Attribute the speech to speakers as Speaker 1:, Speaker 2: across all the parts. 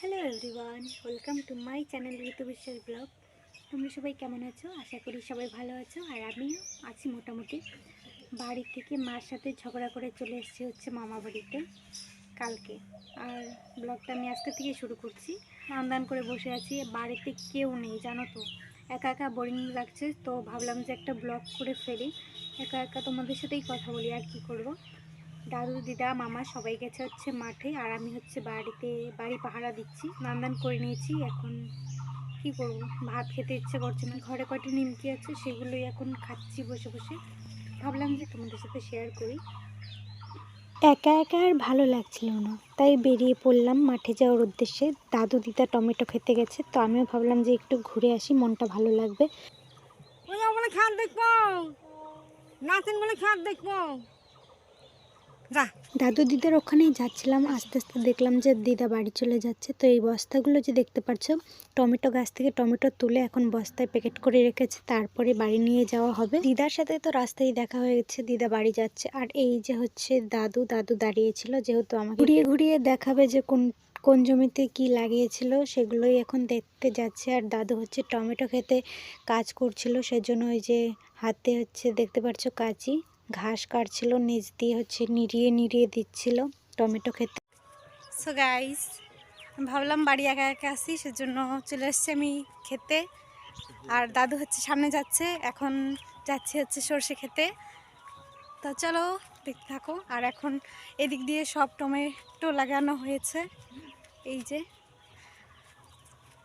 Speaker 1: Hello everyone, welcome to my channel Ritu Biswas vlog. তোমরা সবাই কেমন আছো? আশা করি সবাই ভালো আছো। আর আমিও আছি মোটামুটি। বাড়ি থেকে মার সাথে ঝগড়া করে চলে এসেছি হচ্ছে মামা বাড়িতে কালকে। আর ব্লগটা আমি আজকে থেকে শুরু করছি। স্নান দান করে বসে আছি। বাড়িতে কেউ নেই, জানো তো। একা একা বোরিং লাগছে, তো ভাবলাম যে একটা ব্লগ করে ফেলি। একা একা তোমাদের সাথেই কথা বলি, আর কি করব? দাদু দিদা মামা সবাই গেছে হচ্ছে মাঠে আর আমি হচ্ছে বাড়িতে বাড়ি পাহারা দিচ্ছি। নান্দান করে নিয়েছি এখন কি করব? ভাত খেতে ইচ্ছে করছে না। ঘরে কয়টা নিমকি আছে সেগুলোই এখন খাচ্ছি বসে বসে। ভাবলাম যে তোমাদের সাথে শেয়ার করি। একা একা আর ভালো লাগছিল না। তাই বেরিয়ে পড়লাম মাঠে যাওয়ার উদ্দেশ্যে। দাদু দিদা টমেটো খেতে গেছে তো আমিও ভাবলাম যে একটু ঘুরে আসি মনটা ভালো লাগবে।
Speaker 2: খাট দেখব। নাচেন বলে খাট দেখব।
Speaker 1: দাদু দিদার ওখানেই যাচ্ছিলাম, আস্তে আস্তে দেখলাম যে দিদা বাড়ি চলে যাচ্ছে। তো এই বস্তাগুলো যে দেখতে পাচ্ছ, টমেটো গাছ থেকে টমেটো তুলে এখন বস্তায় প্যাকেট করে রেখেছে, তারপরে বাড়ি নিয়ে যাওয়া হবে। দিদার সাথে তো রাস্তায় দেখা হয়ে গেছে, দিদা বাড়ি যাচ্ছে। আর এই যে হচ্ছে দাদু দাদু দাঁড়িয়েছিল, যেহেতু আমাকে ঘুরিয়ে ঘুরিয়ে দেখাবে যে কোন কোন জমিতে কি লাগিয়েছিল, সেগুলোই এখন দেখতে যাচ্ছে। আর দাদু হচ্ছে টমেটো খেতে কাজ করছিল, সেজন্য ওই যে হাতে হচ্ছে দেখতে পাচ্ছ কাঁচি। ঘাস কাটছিল, নিচ দিয়ে হচ্ছে নিড়িয়ে নিড়িয়ে দিচ্ছিল টমেটো খেতে সো গাইস ভাবলাম বাড়ি একা একা আসি সেজন্য চলে এসছি আমি খেতে। আর দাদু হচ্ছে সামনে যাচ্ছে, এখন যাচ্ছে হচ্ছে সর্ষে খেতে। তো চলো দেখতে থাকো। আর এখন এদিক দিয়ে সব টমেটো লাগানো হয়েছে। এই যে,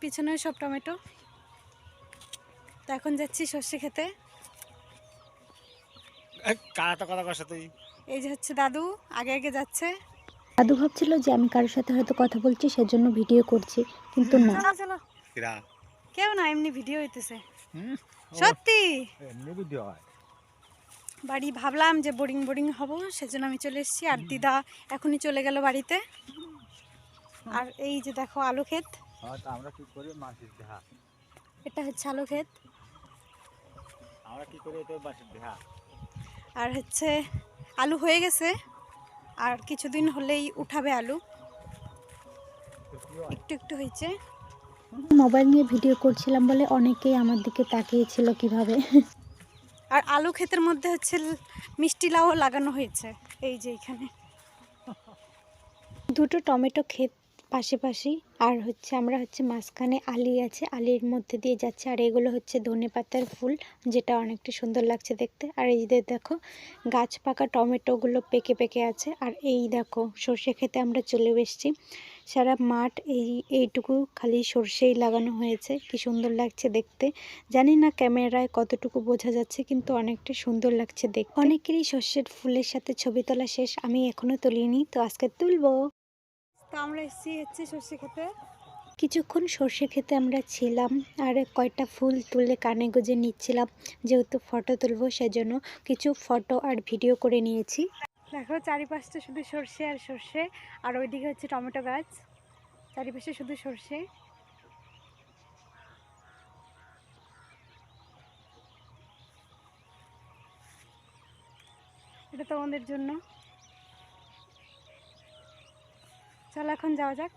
Speaker 1: পিছনে সব টমেটো। তো এখন যাচ্ছি সর্ষে খেতে।
Speaker 3: কারা কথা কর তুই?
Speaker 1: এই যে হচ্ছে দাদু আগে আগে যাচ্ছে। দাদু ভাবছিল যে আমি কারোর সাথে হয়তো কথা বলছি সেজন্য ভিডিও করছি কিন্তু না।
Speaker 2: চলো
Speaker 1: কেউ না এমনি ভিডিও হইতেছে। সত্যি?
Speaker 3: এমনি ভিডিও হয়।
Speaker 1: বাড়ি ভাবলাম যে বোরিং বোরিং হব সেজন্য আমি চলে এসেছি। আর দিদা এখনই চলে গেল বাড়িতে। আর এই যে দেখো আলু ক্ষেত।
Speaker 3: হ্যাঁ আমরা কি করি? মাছের দেহা।
Speaker 1: এটা হচ্ছে আলু ক্ষেত।
Speaker 3: আমরা কি করি? তো মাছের দেহা।
Speaker 1: আর হচ্ছে আলু হয়ে গেছে। আর কিছুদিন হলেই উঠাবে আলু। একটু একটু হয়েছে। মোবাইল নিয়ে ভিডিও করছিলাম বলে অনেকেই আমার দিকে তাকিয়েছিল কীভাবে। আর আলু ক্ষেতের মধ্যে হচ্ছে মিষ্টি লাউ লাগানো হয়েছে। এই যে এখানে। দুটো টমেটো ক্ষেত পাশাপাশি আর হচ্ছে আমরা হচ্ছে মাঝখানে আলি আছে, আলির মধ্যে দিয়ে যাচ্ছে। আর এগুলো হচ্ছে ধনে পাতার ফুল, যেটা অনেকটা সুন্দর লাগছে দেখতে। আর এই যে দেখো, গাছ পাকা টমেটোগুলো পেকে পেকে আছে। আর এই দেখো, সর্ষে খেতে আমরা চলে এসেছি। সারা মাঠ এই, এইটুকু খালি সর্ষেই লাগানো হয়েছে। কি সুন্দর লাগছে দেখতে। জানি না ক্যামেরায় কতটুকু বোঝা যাচ্ছে, কিন্তু অনেকটা সুন্দর লাগছে দেখতে। অনেকেরই সর্ষের ফুলের সাথে ছবি তোলা শেষ, আমি এখনও তুলিনি, তো আজকে তুলবো। তো আমরা এসেছি হচ্ছে সর্ষে খেতে। কিছুক্ষণ সর্ষে খেতে আমরা ছিলাম আর কয়টা ফুল তুলে কানে গুজে নিচ্ছিলাম। যেহেতু ফটো তুলবো সেজন্য কিছু ফটো আর ভিডিও করে নিয়েছি। দেখো চারিপাশটা শুধু সর্ষে আর সর্ষে আর ওইদিকে হচ্ছে টমেটো গাছ। চারিপাশে শুধু সর্ষে। এটা তোমাদের জন্য। চলো এখন যাওয়া যাক।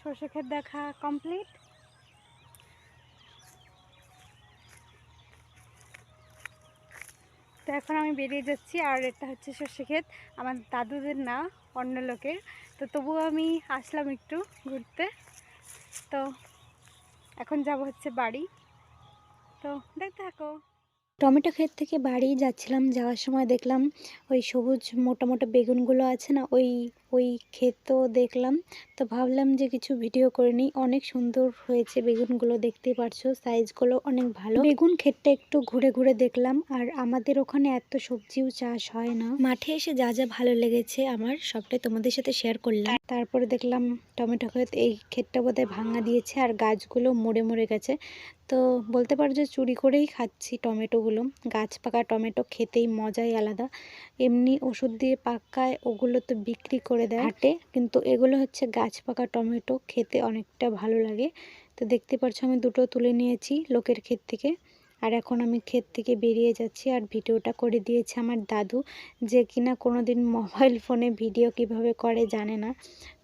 Speaker 1: সর্ষে ক্ষেত দেখা কমপ্লিট তো এখন আমি বেরিয়ে যাচ্ছি, আর এটা হচ্ছে সর্ষে ক্ষেত। আমার দাদুদের না, অন্য লোকের। তো তবুও আমি আসলাম একটু ঘুরতে। তো এখন যাব হচ্ছে বাড়ি। তো দেখতে থাকো। টমেটো ক্ষেত থেকে বাড়ি যাচ্ছিলাম, যাওয়ার সময় দেখলাম ওই সবুজ মোটা মোটা বেগুনগুলো আছে না, ওই ওই ক্ষেতও দেখলাম। তো ভাবলাম যে কিছু ভিডিও করে নিই। অনেক সুন্দর হয়েছে বেগুনগুলো, দেখতেই পারছ। সাইজগুলো অনেক ভালো। বেগুন ক্ষেতটা একটু ঘুরে ঘুরে দেখলাম। আর আমাদের ওখানে এত সবজিও চাষ হয় না। মাঠে এসে যা যা ভালো লেগেছে আমার, সবটাই তোমাদের সাথে শেয়ার করলাম। তারপরে দেখলাম টমেটো ক্ষেত, এই ক্ষেতটা বোধহয় ভাঙা দিয়েছে আর গাছগুলো মরে মরে গেছে। তো বলতে পারো যে চুরি করেই খাচ্ছি টমেটোগুলো। গাছ পাকা টমেটো খেতেই মজাই আলাদা। এমনি ওষুধ দিয়ে পাকায়, ওগুলো তো বিক্রি করে দেয়। হাটে কিন্তু এগুলো হচ্ছে গাছ পাকা টমেটো খেতে অনেকটা ভালো লাগে। তো দেখতে পাচ্ছ আমি দুটো তুলে নিয়েছি লোকের ক্ষেত থেকে। আর এখন আমি ক্ষেত থেকে বেরিয়ে যাচ্ছি আর ভিডিওটা করে দিয়েছে আমার দাদু যে কিনা কোনোদিন মোবাইল ফোনে ভিডিও কীভাবে করে জানে না।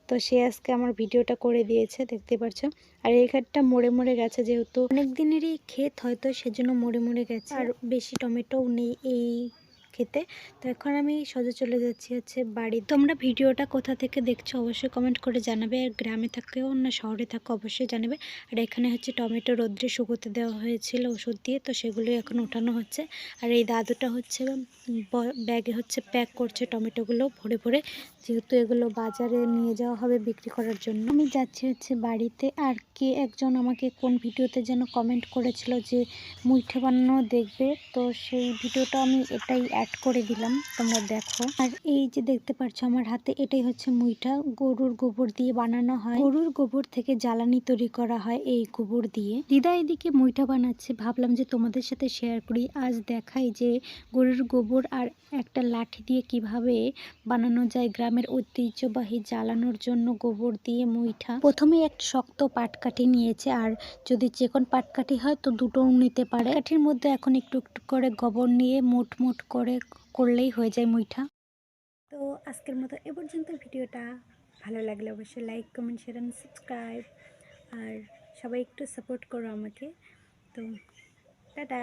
Speaker 1: তো সে আজকে আমার ভিডিওটা করে দিয়েছে দেখতে পাচ্ছ আর এই ক্ষেতটা মরে মরে গেছে যেহেতু অনেক দিনেরই ক্ষেত হয়তো সেজন্য মরে মরে গেছে। আর বেশি টমেটোও নেই এই খেতে। তো এখন আমি সোজা চলে যাচ্ছি হচ্ছে বাড়ি। তোমরা ভিডিওটা কোথা থেকে দেখছ অবশ্যই কমেন্ট করে জানাবে। আর গ্রামে থাকেও না শহরে থাকো অবশ্যই জানাবে। আর এখানে হচ্ছে টমেটো রোদ্রে শুকোতে দেওয়া হয়েছিল ওষুধ দিয়ে, তো সেগুলো এখন ওঠানো হচ্ছে। আর এই দাদুটা হচ্ছে ব্যাগে হচ্ছে প্যাক করছে টমেটোগুলো ভরে ভরে। যেহেতু এগুলো বাজারে নিয়ে যাওয়া হবে বিক্রি করার জন্য। আমি যাচ্ছি হচ্ছে বাড়িতে। আর কে একজন আমাকে কোন ভিডিওতে যেন কমেন্ট করেছিল যে মুইঠা বানানো দেখবে, তো সেই ভিডিওটা আমি এটাই অ্যাড করে দিলাম, তোমরা দেখো। আর এই যে দেখতে পাচ্ছ আমার হাতে এটাই হচ্ছে মুইঠা গরুর গোবর দিয়ে বানানো হয়। গরুর গোবর থেকে জ্বালানি তৈরি করা হয় এই গোবর দিয়ে। দিদা এদিকে মুইঠা বানাচ্ছে। ভাবলাম যে তোমাদের সাথে শেয়ার করি। আজ দেখাই যে গরুর গোবর আর একটা লাঠি দিয়ে কীভাবে বানানো যায় গ্রামের ঐতিহ্যবাহী জ্বালানোর জন্য গোবর দিয়ে মুইঠা। প্রথমে এক শক্ত পাটকাঠি নিয়েছে, আর যদি চিকন পাটকাঠি হয় তো দুটোও নিতে পারে। কাঠির মধ্যে এখন একটু একটু করে গোবর নিয়ে মোট মোট করে করলেই হয়ে যায় মুইঠা। তো আজকের মতো এ পর্যন্ত ভিডিওটা ভালো লাগলে অবশ্যই like comment share and subscribe আর সবাই একটু সাপোর্ট করো আমাকে। তো টাটা।